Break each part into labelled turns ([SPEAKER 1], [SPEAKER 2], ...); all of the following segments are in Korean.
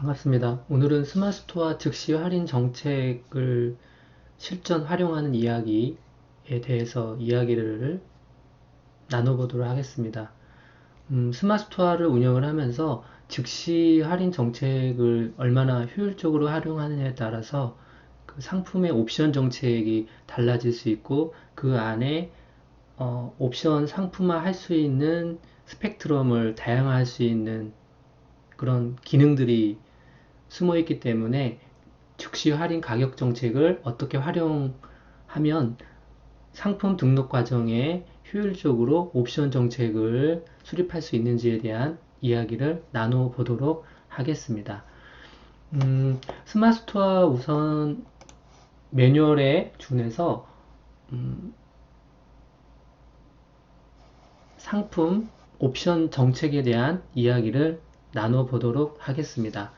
[SPEAKER 1] 반갑습니다. 오늘은 스마스토어 즉시 할인 정책을 실전 활용하는 이야기에 대해서 이야기를 나눠보도록 하겠습니다. 음, 스마스토어를 운영을 하면서 즉시 할인 정책을 얼마나 효율적으로 활용하느냐에 따라서 그 상품의 옵션 정책이 달라질 수 있고 그 안에 어, 옵션 상품화 할 수 있는 스펙트럼을 다양화할 수 있는 그런 기능들이 숨어 있기 때문에 즉시 할인 가격 정책을 어떻게 활용하면 상품 등록 과정에 효율적으로 옵션 정책을 수립할 수 있는지에 대한 이야기를 나눠 보도록 하겠습니다. 음, 스마스토어 우선 매뉴얼에 준해서 음, 상품 옵션 정책에 대한 이야기를 나눠 보도록 하겠습니다.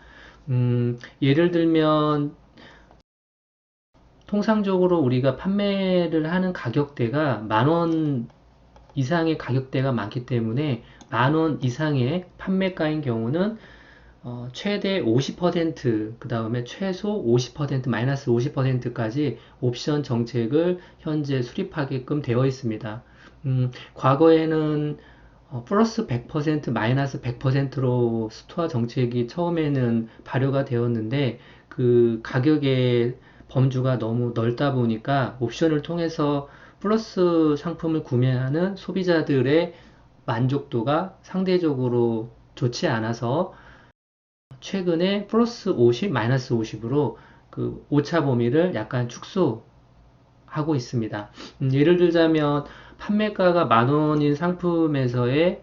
[SPEAKER 1] 음, 예를 들면 통상적으로 우리가 판매를 하는 가격대가 만 원 이상의 가격대가 많기 때문에 만 원 이상의 판매가인 경우는 어, 최대 50%, 그 다음에 최소 50%, 마이너스 50%까지 옵션 정책을 현재 수립하게끔 되어 있습니다. 음, 과거에는 어, 플러스 100% 마이너스 100%로 스토어 정책이 처음에는 발효가 되었는데 그 가격의 범주가 너무 넓다 보니까 옵션을 통해서 플러스 상품을 구매하는 소비자들의 만족도가 상대적으로 좋지 않아서 최근에 플러스 50, 마이너스 50으로 그 오차 범위를 약간 축소하고 있습니다. 음, 예를 들자면 판매가가 만 원인 상품에서의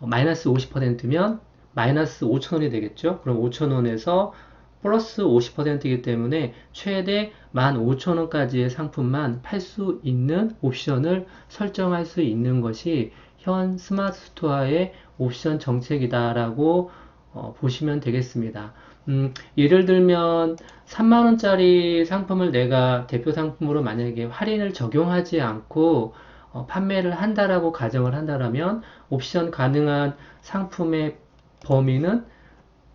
[SPEAKER 1] 마이너스 50%면 마이너스 5천 원이 되겠죠. 그럼 5천 원에서 플러스 50%이기 때문에 최대 15,000원까지의 상품만 팔 수 있는 옵션을 설정할 수 있는 것이 현 스마트 스토어의 옵션 정책이다라고 어, 보시면 되겠습니다. 음, 예를 들면 3만원짜리 상품을 내가 대표 상품으로 만약에 할인을 적용하지 않고 어, 판매를 한다라고 가정을 한다라면 옵션 가능한 상품의 범위는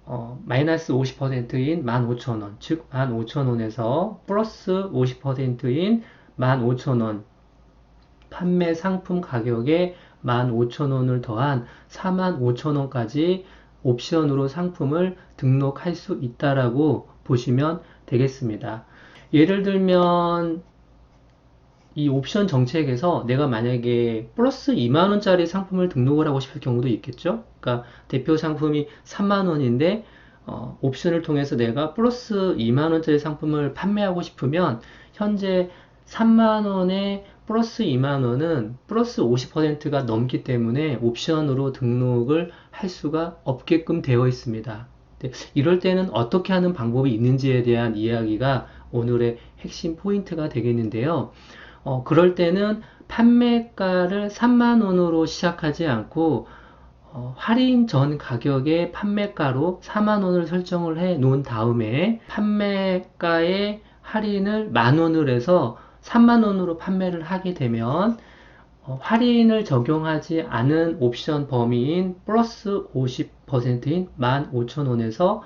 [SPEAKER 1] 어, 마이너스 50%인 15,000원, 즉 15,000원에서 플러스 50%인 15,000원 판매 상품 가격에 15,000원을 더한 45,000원까지 옵션으로 상품을 등록할 수 있다라고 보시면 되겠습니다. 예를 들면 이 옵션 정책에서 내가 만약에 플러스 2만원짜리 상품을 등록을 하고 싶을 경우도 있겠죠. 그러니까 대표 상품이 3만원인데 어, 옵션을 통해서 내가 플러스 2만원짜리 상품을 판매하고 싶으면 현재 3만원에 플러스 2만원은 플러스 50%가 넘기 때문에 옵션으로 등록을 할 수가 없게끔 되어 있습니다. 이럴 때는 어떻게 하는 방법이 있는지에 대한 이야기가 오늘의 핵심 포인트가 되겠는데요. 어, 그럴 때는 판매가를 3만원으로 시작하지 않고 어, 할인 전 가격의 판매가로 4만원을 설정을 해 놓은 다음에 판매가의 할인을 만원을 해서 3만원으로 판매를 하게 되면 어, 할인을 적용하지 않은 옵션 범위인 플러스 50%인 15,000원에서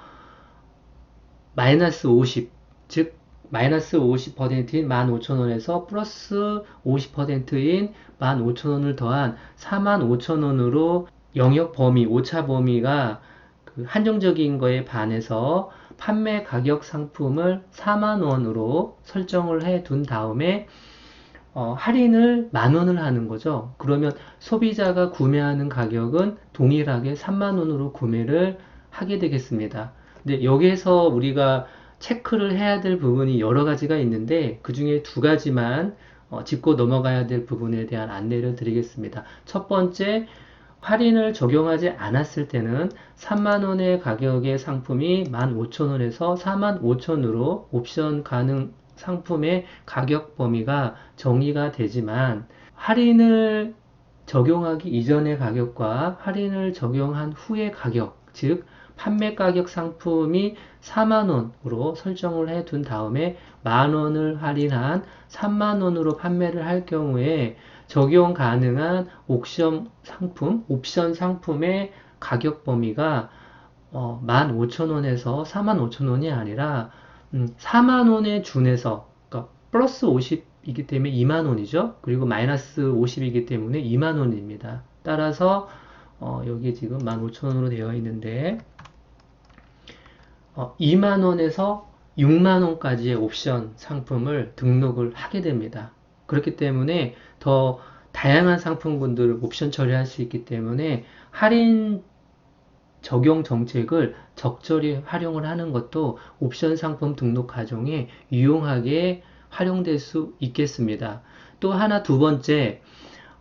[SPEAKER 1] 마이너스 50, 즉 마이너스 50%인 15,000원에서 플러스 50%인 15,000원을 더한 45,000원으로 영역 범위, 오차 범위가 그 한정적인 거에 반해서 판매 가격 상품을 4만원으로 설정을 해 둔 다음에 어, 할인을 만원을 하는 거죠. 그러면 소비자가 구매하는 가격은 동일하게 3만원으로 구매를 하게 되겠습니다. 근데 여기에서 우리가 체크를 해야 될 부분이 여러 가지가 있는데 그 중에 두 가지만 어, 짚고 넘어가야 될 부분에 대한 안내를 드리겠습니다. 첫 번째, 할인을 적용하지 않았을 때는 3만원의 가격의 상품이 15,000원에서 45,000원으로 옵션 가능 상품의 가격 범위가 정의가 되지만 할인을 적용하기 이전의 가격과 할인을 적용한 후의 가격, 즉 판매 가격 상품이 4만원으로 설정을 해 둔 다음에 만원을 할인한 3만원으로 판매를 할 경우에 적용 가능한 옵션 상품, 옵션 상품의 가격 범위가 어, 15,000원에서 45,000원이 아니라 음, 4만원에 준해서 그러니까 플러스 50이기 때문에 2만원이죠. 그리고 마이너스 50이기 때문에 2만원입니다. 따라서 어, 여기 지금 15,000원으로 되어 있는데 어, 2만원에서 6만원까지의 옵션 상품을 등록을 하게 됩니다. 그렇기 때문에 더 다양한 상품군들을 옵션 처리할 수 있기 때문에 할인 적용 정책을 적절히 활용을 하는 것도 옵션 상품 등록 과정에 유용하게 활용될 수 있겠습니다. 또 하나 두 번째,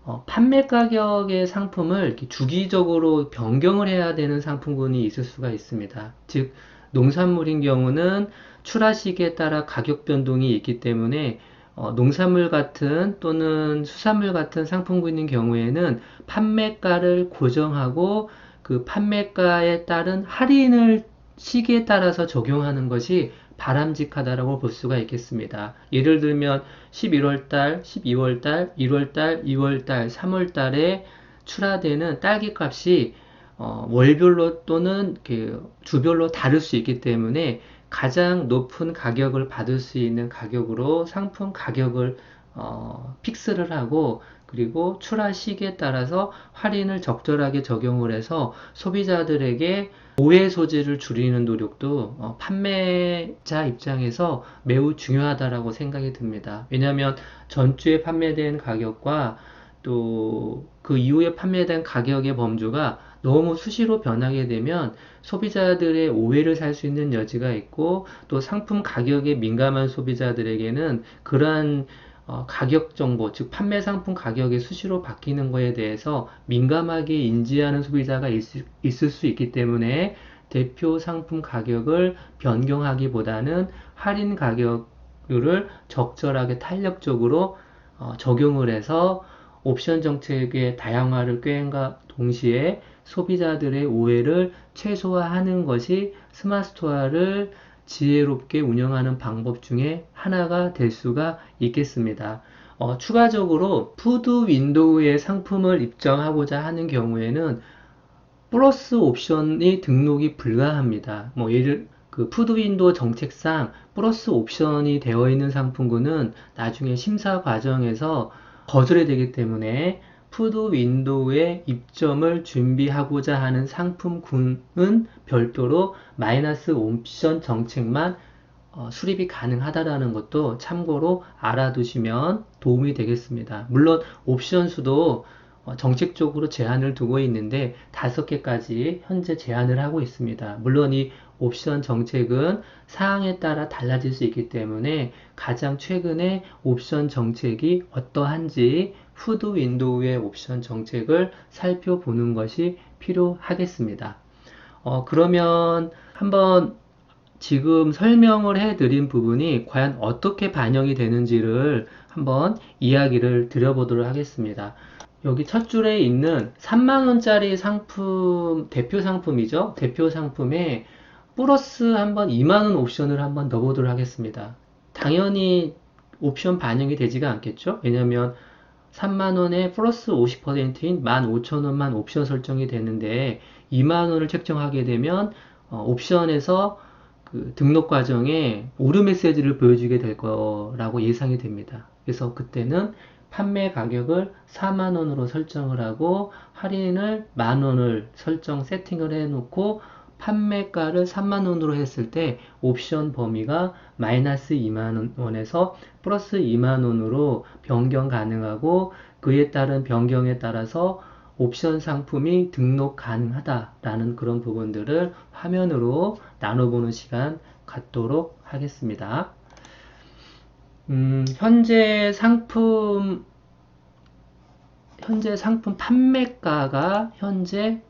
[SPEAKER 1] 어, 판매 가격의 상품을 주기적으로 변경을 해야 되는 상품군이 있을 수가 있습니다. 즉, 농산물인 경우는 출하 시기에 따라 가격 변동이 있기 때문에 어, 농산물 같은 또는 수산물 같은 상품군인 경우에는 판매가를 고정하고 그 판매가에 따른 할인을 시기에 따라서 적용하는 것이 바람직하다라고 볼 수가 있겠습니다. 예를 들면 11월달, 12월달, 1월달, 2월달, 3월달에 출하되는 딸기 값이 어, 월별로 또는 그 주별로 다를 수 있기 때문에 가장 높은 가격을 받을 수 있는 가격으로 상품 가격을 어, 픽스를 하고 그리고 출하 시기에 따라서 할인을 적절하게 적용을 해서 소비자들에게 오해 소지를 줄이는 노력도 어, 판매자 입장에서 매우 중요하다라고 생각이 듭니다. 왜냐하면 전주에 판매된 가격과 또 그 이후에 판매된 가격의 범주가 너무 수시로 변하게 되면 소비자들의 오해를 살 수 있는 여지가 있고 또 상품 가격에 민감한 소비자들에게는 그러한 어, 가격 정보, 즉 판매 상품 가격이 수시로 바뀌는 것에 대해서 민감하게 인지하는 소비자가 있을, 있을 수 있기 때문에 대표 상품 가격을 변경하기보다는 할인 가격률을 적절하게 탄력적으로 어, 적용을 해서 옵션 정책의 다양화를 꾀한과 동시에 소비자들의 오해를 최소화하는 것이 스마트스토어를 지혜롭게 운영하는 방법 중에 하나가 될 수가 있겠습니다. 어, 추가적으로 푸드 윈도우에 상품을 입점하고자 하는 경우에는 플러스 옵션이 등록이 불가합니다. 뭐 예를 그 푸드 윈도우 정책상 플러스 옵션이 되어 있는 상품군은 나중에 심사 과정에서 거절이 되기 때문에 푸드 윈도우에 입점을 준비하고자 하는 상품군은 별도로 마이너스 옵션 정책만 어, 수립이 가능하다라는 것도 참고로 알아두시면 도움이 되겠습니다. 물론 옵션 수도 어, 정책적으로 제한을 두고 있는데 다섯 개까지 현재 제한을 하고 있습니다. 물론 이 옵션 정책은 사항에 따라 달라질 수 있기 때문에 가장 최근에 옵션 정책이 어떠한지 푸드 윈도우의 옵션 정책을 살펴보는 것이 필요하겠습니다. 어, 그러면 한번 지금 설명을 해 드린 부분이 과연 어떻게 반영이 되는지를 한번 이야기를 드려보도록 하겠습니다. 여기 첫 줄에 있는 3만원짜리 상품, 대표 상품이죠. 대표 상품에 플러스 한번 2만원 옵션을 한번 넣어보도록 하겠습니다. 당연히 옵션 반영이 되지가 않겠죠. 왜냐면 3만원에 플러스 50%인 15,000원만 옵션 설정이 되는데 2만원을 책정하게 되면 어, 옵션에서 그 등록 과정에 오류 메시지를 보여주게 될 거라고 예상이 됩니다. 그래서 그때는 판매 가격을 4만원으로 설정을 하고 할인을 만원을 설정 세팅을 해 놓고 판매가를 3만원으로 했을 때 옵션 범위가 마이너스 2만원에서 플러스 2만원으로 변경 가능하고 그에 따른 변경에 따라서 옵션 상품이 등록 가능하다라는 그런 부분들을 화면으로 나눠보는 시간 갖도록 하겠습니다. 음, 현재 상품 현재 상품 판매가가 현재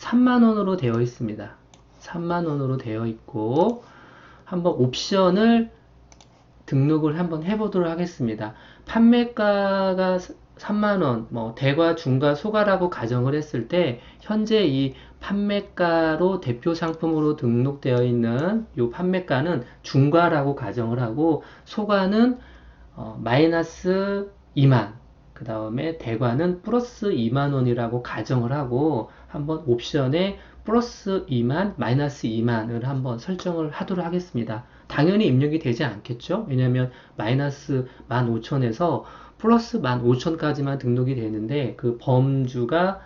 [SPEAKER 1] 3만원으로 되어 있습니다. 3만원으로 되어 있고 한번 옵션을 등록을 한번 해보도록 하겠습니다. 판매가가 3만원, 뭐 대과, 중과, 소가라고 가정을 했을 때 현재 이 판매가로 대표 상품으로 등록되어 있는 이 판매가는 중과라고 가정을 하고 소가는 어, 마이너스 2만 그 다음에 대과는 플러스 2만원이라고 가정을 하고 한번 옵션에 플러스 2만, 마이너스 2만을 한번 설정을 하도록 하겠습니다. 당연히 입력이 되지 않겠죠? 왜냐하면 마이너스 15,000에서 플러스 15,000까지만 등록이 되는데 그 범주가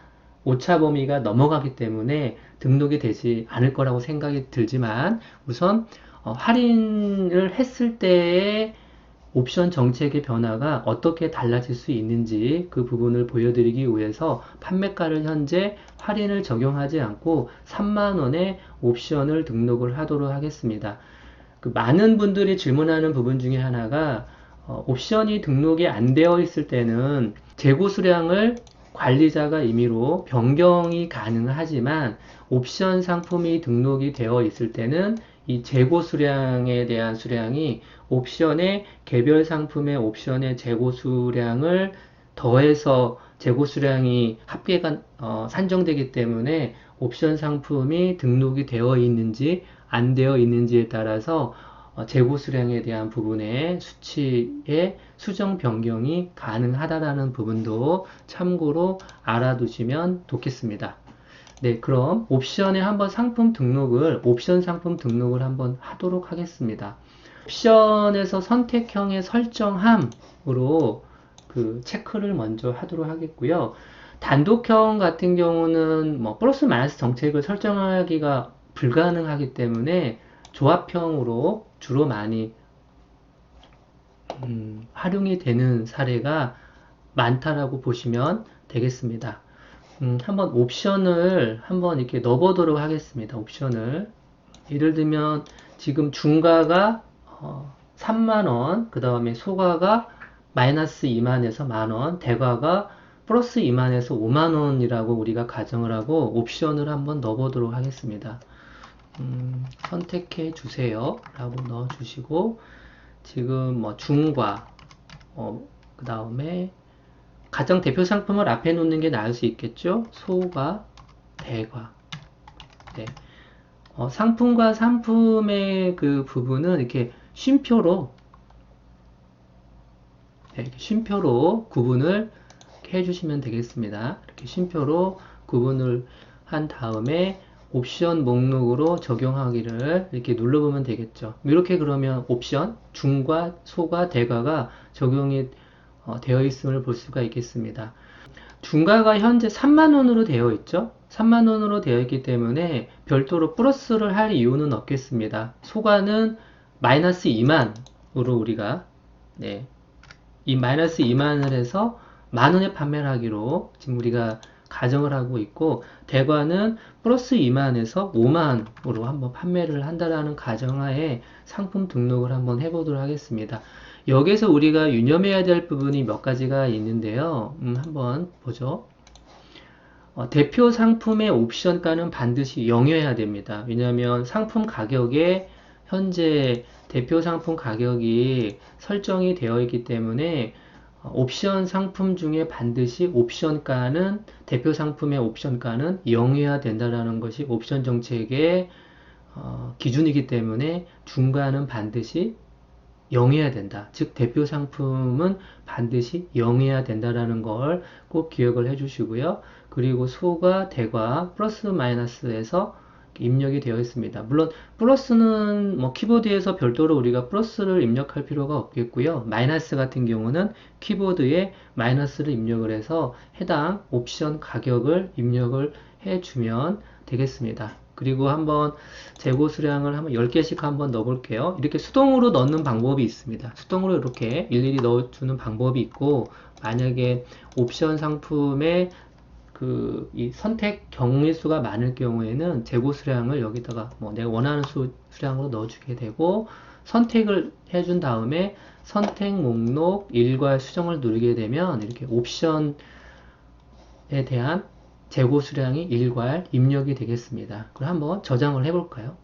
[SPEAKER 1] 오차 범위가 넘어가기 때문에 등록이 되지 않을 거라고 생각이 들지만 우선 어, 할인을 했을 때의 옵션 정책의 변화가 어떻게 달라질 수 있는지 그 부분을 보여드리기 위해서 판매가를 현재 할인을 적용하지 않고 3만원의 옵션을 등록을 하도록 하겠습니다. 그 많은 분들이 질문하는 부분 중에 하나가 어, 옵션이 등록이 안 되어 있을 때는 재고 수량을 관리자가 임의로 변경이 가능하지만 옵션 상품이 등록이 되어 있을 때는 이 재고 수량에 대한 수량이 옵션의 개별 상품의 옵션의 재고 수량을 더해서 재고 수량이 합계가 어, 산정되기 때문에 옵션 상품이 등록이 되어 있는지 안 되어 있는지에 따라서 어, 재고 수량에 대한 부분의 수치의 수정 변경이 가능하다라는 부분도 참고로 알아두시면 좋겠습니다. 네, 그럼 옵션에 한번 상품 등록을 옵션 상품 등록을 한번 하도록 하겠습니다. 옵션에서 선택형의 설정함으로 그 체크를 먼저 하도록 하겠고요. 단독형 같은 경우는 뭐 플러스 마이너스 정책을 설정하기가 불가능하기 때문에 조합형으로 주로 많이 음, 활용이 되는 사례가 많다라고 보시면 되겠습니다. 음, 한번 옵션을 한번 이렇게 넣어보도록 하겠습니다. 옵션을 예를 들면 지금 중가가 어, 3만원 그 다음에 소가가 마이너스 2만에서 만원 대가가 플러스 2만에서 5만원이라고 우리가 가정을 하고 옵션을 한번 넣어보도록 하겠습니다. 음, 선택해 주세요 라고 넣어 주시고 지금 뭐 중과 어, 그 다음에 가장 대표 상품을 앞에 놓는 게 나을 수 있겠죠 소가 대과 네. 어, 상품과 상품의 그 부분은 이렇게 쉼표로 네, 쉼표로 구분을 해주시면 되겠습니다. 이렇게 쉼표로 구분을 한 다음에 옵션 목록으로 적용하기를 이렇게 눌러보면 되겠죠. 이렇게 그러면 옵션 중과 소가 대가가 적용이 어, 되어 있음을 볼 수가 있겠습니다. 중가가 현재 3만원으로 되어 있죠. 3만원으로 되어 있기 때문에 별도로 플러스를 할 이유는 없겠습니다. 소가는 마이너스 2만으로 우리가 네, 이 마이너스 2만을 해서 만원에 판매를 하기로 지금 우리가 가정을 하고 있고 대관은 플러스 2만에서 5만으로 한번 판매를 한다라는 가정하에 상품 등록을 한번 해보도록 하겠습니다. 여기서 우리가 유념해야 될 부분이 몇 가지가 있는데요. 음, 한번 보죠. 어, 대표 상품의 옵션가는 반드시 0이어야 됩니다. 왜냐하면 상품 가격에 현재 대표 상품 가격이 설정이 되어 있기 때문에 옵션 상품 중에 반드시 옵션가는 대표 상품의 옵션가는 0이어야 된다라는 것이 옵션 정책의 어, 기준이기 때문에 중간은 반드시 0이어야 된다. 즉 대표 상품은 반드시 0이어야 된다라는 걸 꼭 기억을 해 주시고요. 그리고 소가 대과 플러스 마이너스에서 입력이 되어 있습니다. 물론 플러스는 뭐 키보드에서 별도로 우리가 플러스를 입력할 필요가 없겠고요. 마이너스 같은 경우는 키보드에 마이너스를 입력을 해서 해당 옵션 가격을 입력을 해 주면 되겠습니다. 그리고 한번 재고 수량을 한번 10개씩 한번 넣어 볼게요. 이렇게 수동으로 넣는 방법이 있습니다. 수동으로 이렇게 일일이 넣어 주는 방법이 있고 만약에 옵션 상품에 그 이 선택 경우수가 많을 경우에는 재고 수량을 여기다가 뭐 내가 원하는 수, 수량으로 넣어 주게 되고 선택을 해준 다음에 선택 목록 일괄 수정을 누르게 되면 이렇게 옵션에 대한 재고 수량이 일괄 입력이 되겠습니다. 그럼 한번 저장을 해볼까요?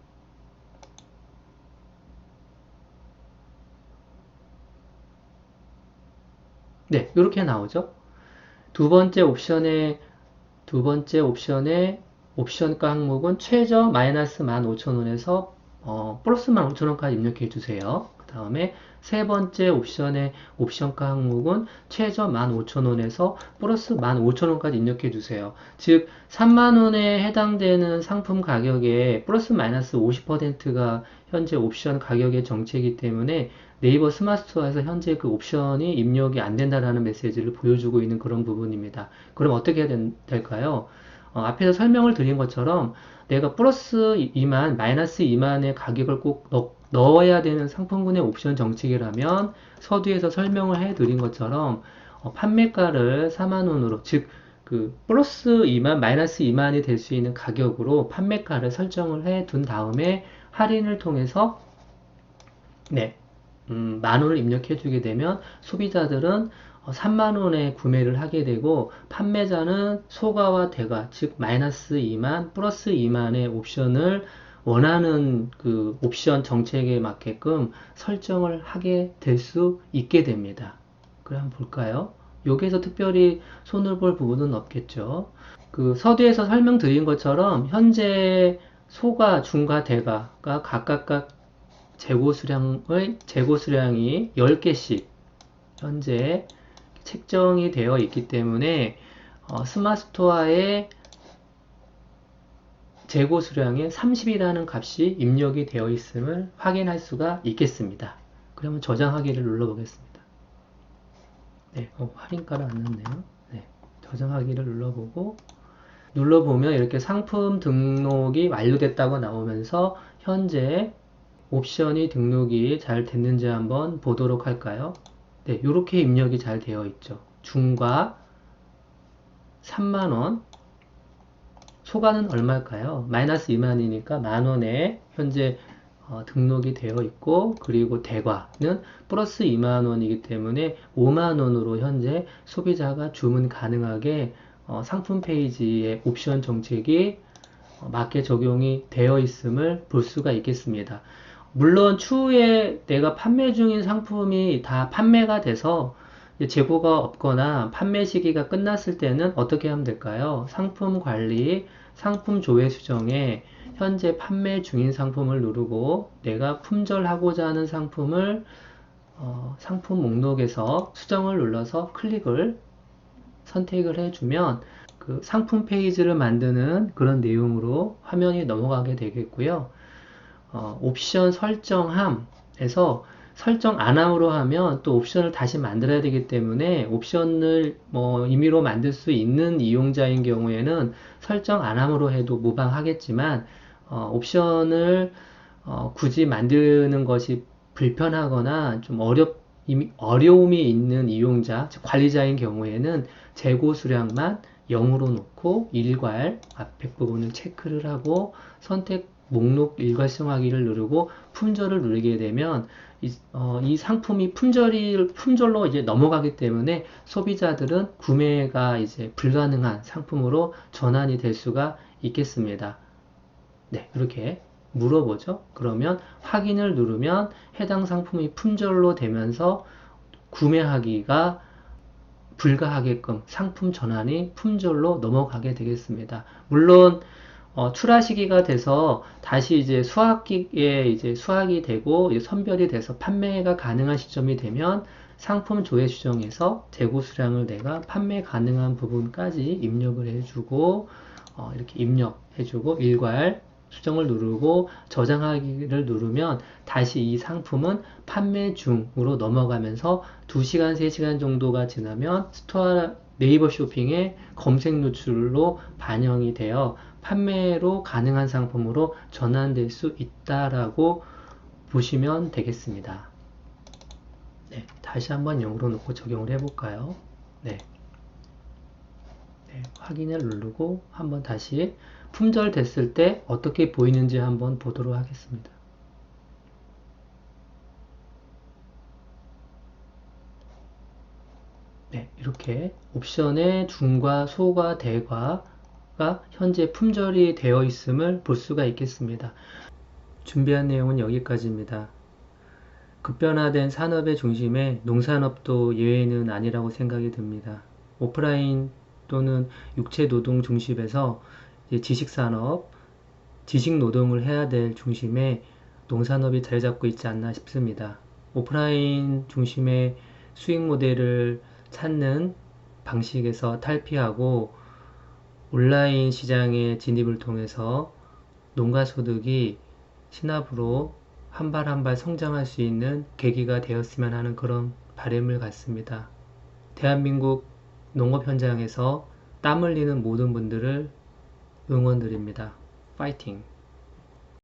[SPEAKER 1] 네, 이렇게 나오죠. 두 번째 옵션에 두 번째 옵션의 옵션가 항목은 최저 마이너스 15,000원에서 어, 플러스 15,000원까지 입력해 주세요. 그 다음에 세 번째 옵션의 옵션가 항목은 최저 15,000원에서 플러스 15,000원까지 입력해 주세요. 즉 3만원에 해당되는 상품 가격에 플러스 마이너스 50%가 현재 옵션 가격의 정체이기 때문에 네이버 스마트 스토어에서 현재 그 옵션이 입력이 안 된다라는 메시지를 보여주고 있는 그런 부분입니다. 그럼 어떻게 해야 된- 될까요? 어, 앞에서 설명을 드린 것처럼 내가 플러스 2만, 마이너스 2만의 가격을 꼭 넣, 넣어야 되는 상품군의 옵션 정책이라면 서두에서 설명을 해 드린 것처럼 어, 판매가를 4만원으로 즉 그 플러스 2만, 마이너스 2만이 될 수 있는 가격으로 판매가를 설정을 해 둔 다음에 할인을 통해서 네, 음, 만 원을 입력해 주게 되면 소비자들은 3만 원에 구매를 하게 되고 판매자는 소가와 대가 즉 마이너스 2만 플러스 2만의 옵션을 원하는 그 옵션 정책에 맞게끔 설정을 하게 될 수 있게 됩니다. 그럼 볼까요? 여기에서 특별히 손을 볼 부분은 없겠죠. 그 서두에서 설명드린 것처럼 현재 소가, 중과, 대가가 각각 재고 수량의 재고 수량이 10개씩 현재 책정이 되어 있기 때문에 어, 스마트스토어에 재고 수량에 30이라는 값이 입력이 되어 있음을 확인할 수가 있겠습니다. 그러면 저장하기를 눌러보겠습니다. 네, 어, 할인가를 안 넣네요. 네, 저장하기를 눌러보고 눌러보면 이렇게 상품 등록이 완료됐다고 나오면서 현재 옵션이 등록이 잘 됐는지 한번 보도록 할까요? 네, 이렇게 입력이 잘 되어 있죠. 중과 3만원, 소가는 얼마일까요? 마이너스 2만이니까 만원에 현재 어, 등록이 되어 있고 그리고 대과는 플러스 2만원이기 때문에 5만원으로 현재 소비자가 주문 가능하게 어, 상품 페이지의 옵션 정책이 어, 맞게 적용이 되어 있음을 볼 수가 있겠습니다. 물론 추후에 내가 판매 중인 상품이 다 판매가 돼서 재고가 없거나 판매 시기가 끝났을 때는 어떻게 하면 될까요? 상품 관리, 상품 조회 수정에 현재 판매 중인 상품을 누르고 내가 품절하고자 하는 상품을 어, 상품 목록에서 수정을 눌러서 클릭을 선택을 해주면 그 상품 페이지를 만드는 그런 내용으로 화면이 넘어가게 되겠고요. 어, 옵션 설정함에서 설정 안 함으로 하면 또 옵션을 다시 만들어야 되기 때문에 옵션을 뭐 임의로 만들 수 있는 이용자인 경우에는 설정 안 함으로 해도 무방하겠지만 어, 옵션을 어, 굳이 만드는 것이 불편하거나 좀 어렵 어려움이 있는 이용자, 즉 관리자인 경우에는 재고 수량만 0으로 놓고 일괄 앞에 부분을 체크를 하고 선택 목록 일괄성하기를 누르고 품절을 누르게 되면 이, 어, 이 상품이 품절이 품절로 이제 넘어가기 때문에 소비자들은 구매가 이제 불가능한 상품으로 전환이 될 수가 있겠습니다. 네, 이렇게 물어보죠. 그러면 확인을 누르면 해당 상품이 품절로 되면서 구매하기가 불가하게끔 상품 전환이 품절로 넘어가게 되겠습니다. 물론 어, 출하 시기가 돼서 다시 이제 수확기에 이제 수확이 되고 선별이 돼서 판매가 가능한 시점이 되면 상품 조회 수정에서 재고 수량을 내가 판매 가능한 부분까지 입력을 해주고 어, 이렇게 입력해주고 일괄 수정을 누르고 저장하기를 누르면 다시 이 상품은 판매 중으로 넘어가면서 2시간, 3시간 정도가 지나면 스토어 네이버 쇼핑의 검색 노출로 반영이 되어 판매로 가능한 상품으로 전환될 수 있다라고 보시면 되겠습니다. 네, 다시 한번 0으로 놓고 적용을 해볼까요? 네. 네, 확인을 누르고 한번 다시 품절 됐을 때 어떻게 보이는지 한번 보도록 하겠습니다. 네, 이렇게 옵션의 중과 소과 대과 가 현재 품절이 되어 있음을 볼 수가 있겠습니다. 준비한 내용은 여기까지입니다. 급변화된 산업의 중심에 농산업도 예외는 아니라고 생각이 듭니다. 오프라인 또는 육체 노동 중심에서 지식산업, 지식 노동을 해야 될 중심에 농산업이 자리 잡고 있지 않나 싶습니다. 오프라인 중심의 수익 모델을 찾는 방식에서 탈피하고 온라인 시장의 진입을 통해서 농가 소득이 신압으로 한 발 한 발 성장할 수 있는 계기가 되었으면 하는 그런 바람을 갖습니다. 대한민국 농업 현장에서 땀 흘리는 모든 분들을 응원드립니다. 파이팅!